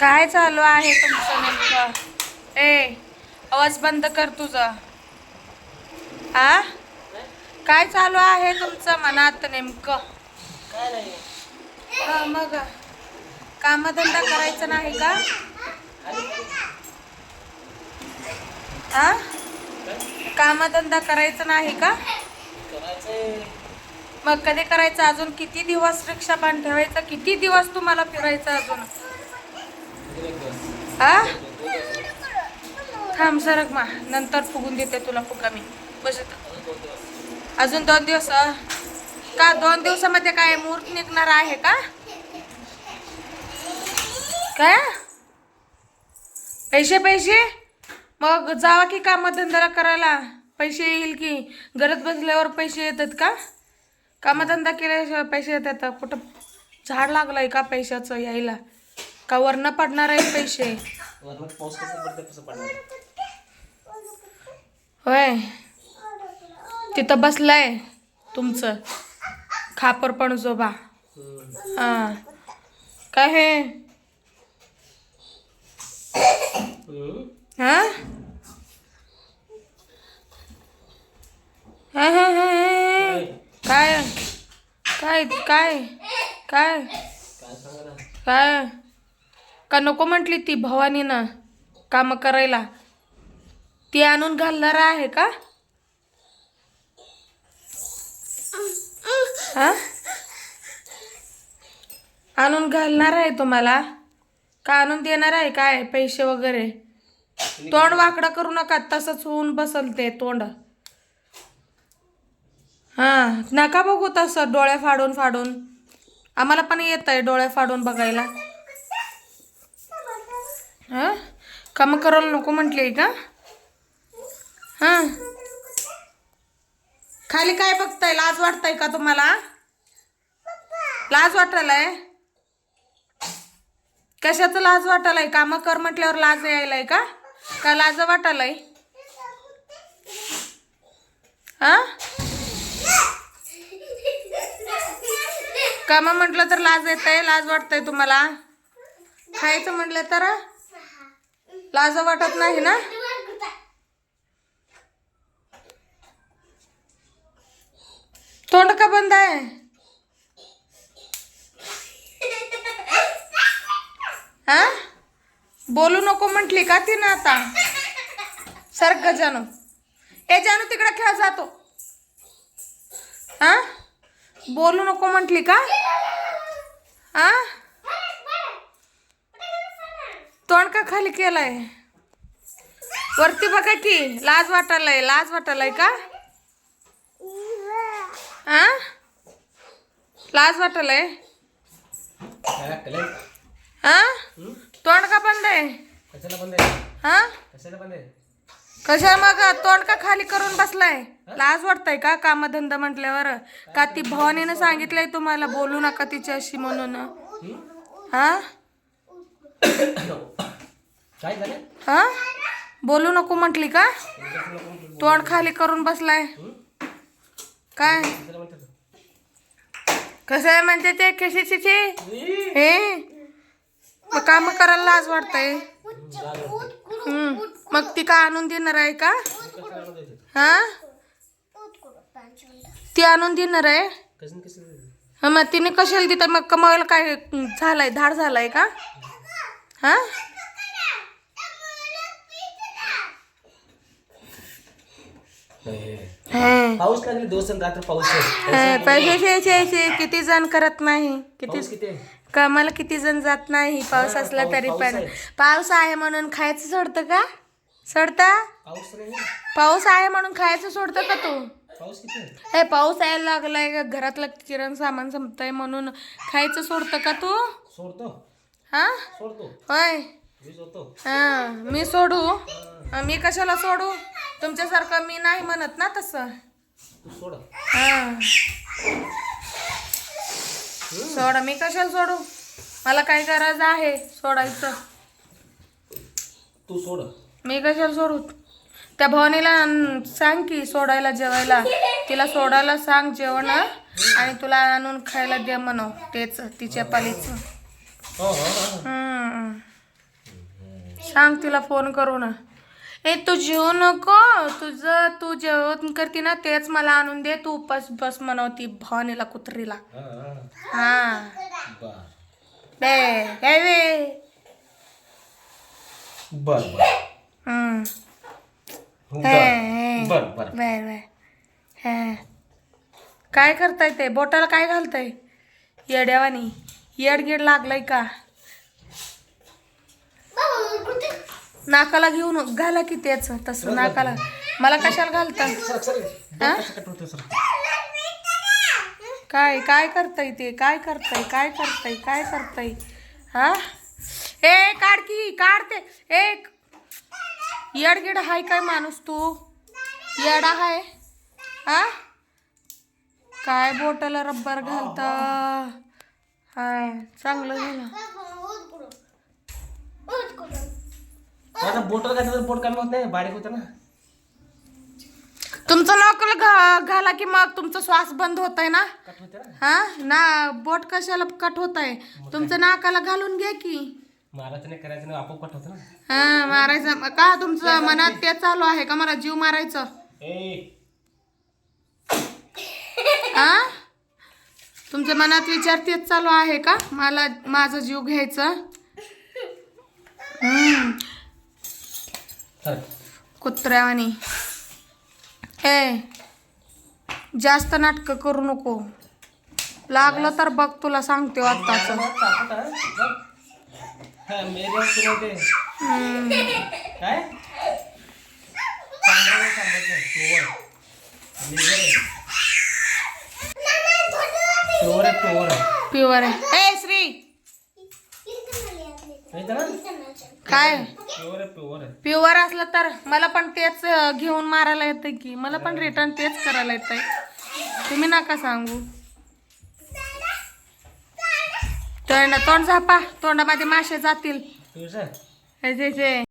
काय चालू आहे तुमचं नेमकं? ए आवाज बंद कर तुझा. आ? काय चालू आहे तुमचं मनात नेमकं? हा मग कामधंदा करायचा नाही का? आ? कामधंदा करायचा नाही का? मग कधी करायचं? अजून किती दिवस रिक्षा बांध ठेवायचं? किती दिवस तुम्हाला फिरायचं अजून? आ? थांब सरक मा. नंतर फुगून देते तुला फुगा मी. बस. अजून दोन दिवस? का दोन दिवसामध्ये काय मुहूर्त निघणार आहे का? काय? पैसे पैसे? मग जावा की कामधंद्याला करायला. पैसे येईल की. घरात बसल्यावर पैसे येतात का? कामधंदा केल्याशिवाय पैसे येतात. कुठं झाड लागलंय का पैशाचं यायला? का वरनं पडणार आहे पैसे? वरनं पाऊस कसं पडतं कसं पडणार. होय. तिथं बसलाय तुमचं. खापर पण जोबा हम्म. हा. काय हे. हा? हा, हा, हा, हा. काय? काय काय? काय? काय? का नको म्हटली ती भवानीनं काम करायला? ती आणून घालणार आहे का? हा? आणून घालणार आहे तुम्हाला? का आणून देणार आहे काय पैसे वगैरे? तोंड वाकडं करू नका तसंच होऊन बसल ते तोंड. हां नका बघू तसं डोळे फाडून फाडून. आम्हाला पण येत आहे डोळे फाडून बघायला. हा? काम करायला नको म्हटले का? हां? खाली काय बघताय? लाज वाटताय का तुम्हाला? लाज वाटायलाय? कशाचं लाज वाटायलाय? काम कर म्हटल्यावर लाज यायलाय का? का लाज वाटायलाय? हां? काम म्हटलं तर लाज येत आहे लाज वाटतंय तुम्हाला? खायचं म्हटलं तर? लाज वाटत नाही ना? तोंड का बंद आहे? हा? बोलू नको म्हटली का ती ना आता? सारख जानू. ए जानू तिकडे खेळ जातो हा? बोलू नको म्हटली का? हा? तोंड का खाली केलाय? वरती बघा की लाज वाटायलाय लाज वाटायलाय का? हा लाज वाटायलाय? वाटलं हा तोंड का बंद आहे? हा कशा मग तोंड का खाली करून बसलाय? लाज वाटतय का कामधंदा म्हटल्यावर? का ती भवानीनं सांगितलंय तुम्हाला बोलू नका तिच्याशी म्हणून? हा काय झालं हा? बोलू नको म्हटली का? तोंड खाली करून बसलाय. काय? कसं आहे म्हणते ते कशाचे हे? मग काम करायला लाज वाटतंय. मग ती का आणून देणार आहे का? हा? ती आणून देणार आहे? हा मग तिने कशाला तिथं मग कमावायला काय झालाय? धाड झालाय का? हा. पाऊस लागले दिवस आणि रात्र पाऊस पैसे किती जण करत नाही? किती? कामाला किती? जण जात नाही? पाऊस असला तरी पण. पाऊस आहे म्हणून खायचं सोडतं का? सोडता? पाऊस आहे. म्हणून खायचं सोडतं का तू? हे पाऊस यायला लागलाय का? घरातलं किराणा सामान संपतंय म्हणून खायचं सोडतं का तू? सोडतो. हा? होय. हा मी सोडू. मी कशाला सोडू? तुमच्यासारखं मी नाही म्हणत ना तसं. तू सोड. हा. सोडा मी कशाला सोडू? मला काय गरज आहे सोडायचं. तू सोड. मी कशाला सोडू? त्या भवानीला सांग की सोडायला जेवायला. तिला सोडायला सांग जेवण आणि तुला आणून खायला दे म्हणव तेच तिच्या पालीचं. हम्म सांग तिला फोन करू ना. ए तू जेवू नको. तुझं तू जेवण करते ना तेच मला आणून दे. तू बस बस म्हणवती भवानीला कुत्रीला. हा, बर बे बे बे बर बर. हम्म. हो, हे, हे. बर बर. बर बर हे. काय करताय ते? बोटाला काय घालताय? येड्यावानी. येडगेड लागलाय का? नाकाला घेऊन घाला की त्याच तसं नाकाला. मला कशाला घालता? काय काय करताय ते? काय करताय? काय करताय? काय करताय? हा? ए काढ की काढ ते. एक येडगेड हाय काय माणूस तू? येडा हाय. हा? काय बोटाला रब्बर घालता? हाय चांगलं झालं बोटल घातलं तर बोट कमी होत नाही बारीक होतं ना. तुमचं नोकल घा घाला की मग तुमचा श्वास बंद होत आहे ना? कट होते ना? हा? ना बोट कशाला कट होत आहे तुमचं नाकाला घालून घ्या की. मारायचं नाही करायचं नाही आपोआप कट होतं ना. हा मारायचं. का तुमचं मनात ते चालू आहे का? मला जीव मारायचं. ए. हा तुमच्या मनात विचार तेच चालू आहे का? मला माझा जीव घ्यायचा? कुत्र्यावानी. ए जास्त नाटकं करू नको. लागलं तर बघ तुला सांगते आत्ताच. काय चांगलं नाही सांगायचं प्युअर मेजर आहे प्युअर आहे प्युअर आहे. ए श्री! काय? प्युअर असलं तर मला पण तेच घेऊन मारायला येतं की. मला पण रिटर्न तेच करायला येतंय. तुम्ही नका सांगू. तोंड तोंड झापा. तोंडामध्ये मासे जातील. हे जे- जे.